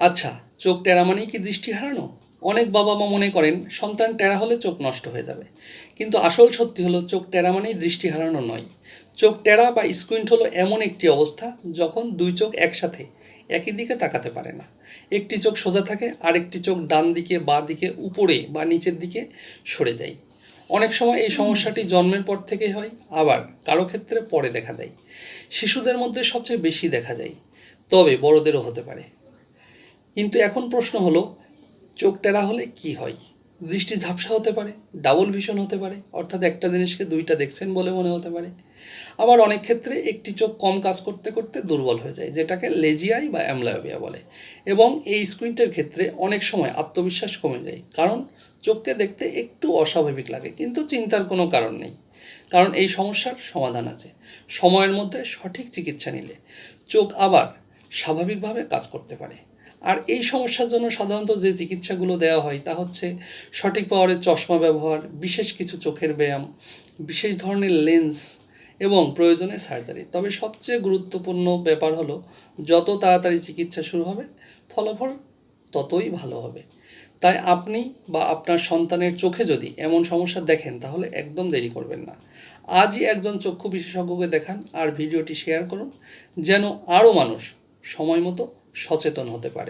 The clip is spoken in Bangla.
আচ্ছা চোখ টেরা মানেই কি দৃষ্টি হারানো? অনেক বাবা মা মনে করেন, সন্তান টেরা হলে চোখ নষ্ট হয়ে যাবে। কিন্তু আসল সত্যি হলো, চোখ টেরা মানেই দৃষ্টি হারানো নয়। চোখ টেরা বা স্কুইন্ট হলো এমন একটি অবস্থা যখন দুই চোখ একসাথে, একই দিকে তাকাতে পারে না। একটি চোখ সোজা থাকে, আরেকটি চোখ ডান দিকে বা দিকে উপরে বা নিচের দিকে সরে যায়। অনেক সময় এই সমস্যাটি জন্মের পর থেকেই হয়, আবার কারও ক্ষেত্রে পরে দেখা দেয়। শিশুদের মধ্যে সবচেয়ে বেশি দেখা যায়, তবে বড়দেরও হতে পারে। কিন্তু এখন প্রশ্ন হলো, চোখ টেরা হলে কি হয়? দৃষ্টি ঝাপসা হতে পারে ডাবল ভিশন হতে পারে, অর্থাৎ একটা জিনিসকে দুইটা দেখছেন বলে মনে হতে পারে। আবার অনেক ক্ষেত্রে একটি চোখ কম কাজ করতে করতে দুর্বল হয়ে যায়, যেটাকে লেজিয়াই বা অ্যামলায়োবিয়া বলে। এবং এই স্কুইন্টের ক্ষেত্রে অনেক সময় আত্মবিশ্বাস কমে যায়, কারণ চোখকে দেখতে একটু অস্বাভাবিক লাগে, কিন্তু চিন্তার কোনো কারণ নেই। কারণ এই সমস্যার সমাধান আছে। সময়ের মধ্যে সঠিক চিকিৎসা নিলে চোখ আবার স্বাভাবিকভাবে কাজ করতে পারে। আর এই সমস্যার জন্য সাধারণত যে চিকিৎসাগুলো দেওয়া হয় তা হচ্ছে সঠিক পাওয়ারের চশমা ব্যবহার, বিশেষ কিছু চোখের ব্যায়াম, বিশেষ ধরনের লেন্স এবং প্রয়োজনে সার্জারি। তবে সবচেয়ে গুরুত্বপূর্ণ ব্যাপার হলো, যত তাড়াতাড়ি চিকিৎসা শুরু হবে, ফলাফল ততই ভালো হবে। তাই আপনি বা আপনার সন্তানের চোখে যদি এমন সমস্যা দেখেন, তাহলে একদম দেরি করবেন না। আজই একজন চক্ষু বিশেষজ্ঞকে দেখান আর ভিডিওটি শেয়ার করুন, যেন আরও মানুষ সময় মতো সচেতন হতে পারে।